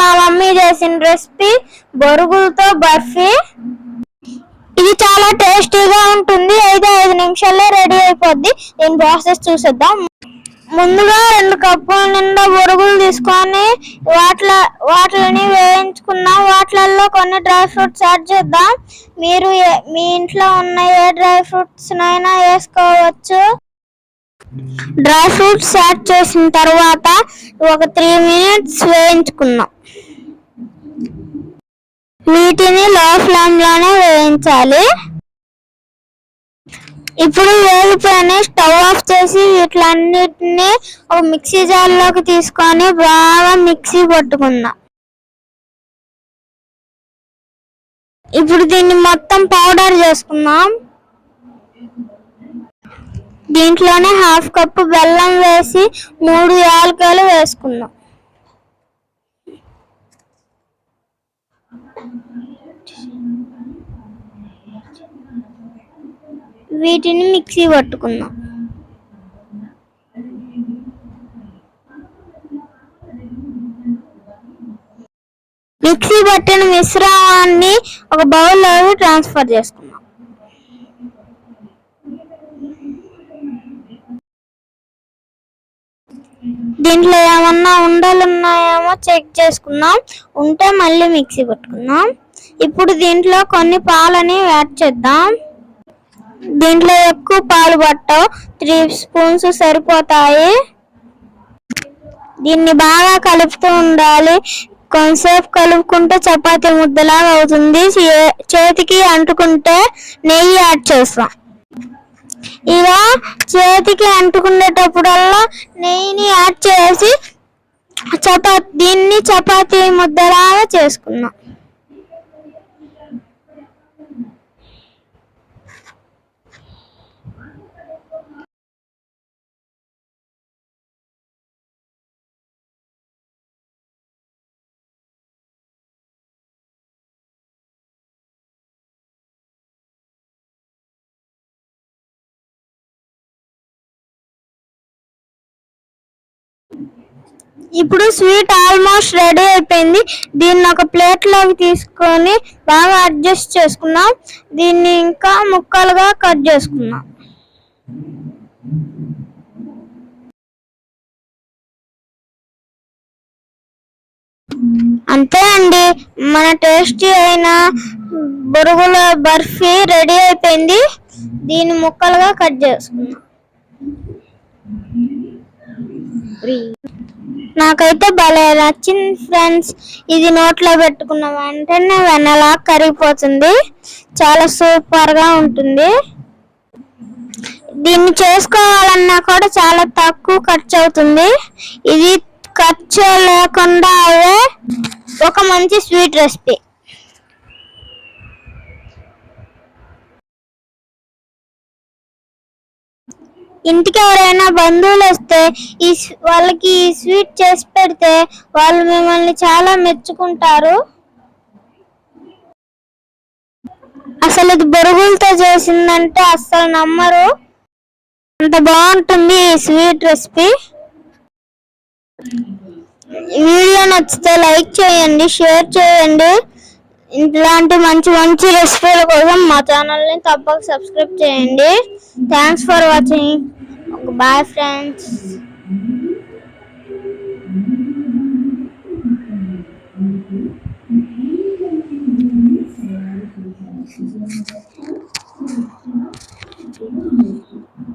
మా మమ్మీ చేసిన రెసిపీ బొరుగులతో బర్ఫీ. ఇది చాలా టేస్టీగా ఉంటుంది. ఐదు ఐదు నిమిషాల్లో రెడీ అయిపోద్ది. దీని ప్రాసెస్ చూసేద్దాం. ముందుగా రెండు కప్పుల నిండా బొరుగులు తీసుకొని వాటిల వాటిని వేయించుకున్నాం వాటిలలో కొన్ని డ్రై ఫ్రూట్స్ యాడ్ చేద్దాం. మీరు మీ ఇంట్లో ఉన్న ఏ డ్రై ఫ్రూట్స్ అయినా వేసుకోవచ్చు. డ్రై ఫ్రూట్స్ యాడ్ చేసిన తర్వాత ఒక త్రీ మినిట్స్ వేయించుకుందాం. వీటిని లో ఫ్లేమ్లోనే వేయించాలి. ఇప్పుడు వేగిపోయిన స్టవ్ ఆఫ్ చేసి వీటిలన్నిటిని ఒక మిక్సీ జార్లోకి తీసుకొని బాగా మిక్సీ పట్టుకుందాం. ఇప్పుడు దీన్ని మొత్తం పౌడర్ చేసుకుందాం. దీంట్లోనే హాఫ్ కప్పు బెల్లం వేసి మూడు యాలకులు వేసుకుందాం. వీటిని మిక్సీ పట్టుకుందాం. మిక్సీ పట్టిన మిశ్రమాన్ని ఒక బౌల్లోకి ట్రాన్స్ఫర్ చేసుకుందాం. దీంట్లో ఏమన్నా ఉండలు ఉన్నాయేమో చెక్ చేసుకుందాం. ఉంటే మళ్ళీ మిక్సీ పట్టుకుందాం. ఇప్పుడు దీంట్లో కొన్ని పాలని యాడ్ చేద్దాం. దీంట్లో ఎక్కువ పాలు పట్టవు. త్రీ స్పూన్స్ సరిపోతాయి. దీన్ని బాగా కలుపుతూ ఉండాలి. కొంతసేపు కలుపుకుంటే చపాతీ ముద్దలాగా అవుతుంది. చే- చేతికి అంటుకుంటే నెయ్యి యాడ్ చేస్తాం. ఇలా చేతికి అంటుకునేటప్పుడల్లా నెయ్యిని యాడ్ చేసి చపాతీ దీన్ని చపాతీ ముద్దలాగా చేసుకున్నాం. ఇప్పుడు స్వీట్ ఆల్మోస్ట్ రెడీ అయిపోయింది. దీన్ని ఒక ప్లేట్లోకి తీసుకొని బాగా అడ్జస్ట్ చేసుకున్నాం దీన్ని ఇంకా ముక్కలుగా కట్ చేసుకున్నాం అంతే అండి. మన టేస్టీ అయిన బొరుగుల బర్ఫీ రెడీ అయిపోయింది. దీన్ని ముక్కలుగా కట్ చేసుకున్నాం నాకైతే భలే నచ్చింది ఫ్రెండ్స్ ఇది నోట్లో పెట్టుకున్న వెంటనే వెనలా కరిగిపోతుంది. చాలా సూపర్గా ఉంటుంది. దీన్ని చేసుకోవాలన్నా కూడా చాలా తక్కువ ఖర్చు అవుతుంది. ఇది ఖర్చు లేకుండా అయ్యే ఒక మంచి స్వీట్ రెసిపీ ఇంటికి ఎవరైనా బంధువులు వస్తే ఈ వాళ్ళకి ఈ స్వీట్ చేసి పెడితే వాళ్ళు మిమ్మల్ని చాలా మెచ్చుకుంటారు. అసలు ఇది బొరుగులతో చేసిందంటే అస్సలు నమ్మరు. అంత బాగుంటుంది ఈ స్వీట్ రెసిపీ. వీడియో నచ్చితే లైక్ చేయండి షేర్ చేయండి. ఇలాంటి మంచి మంచి రెసిపీల కోసం మా ఛానల్ని తప్పక సబ్స్క్రైబ్ చేయండి. Thanks for watching bye friends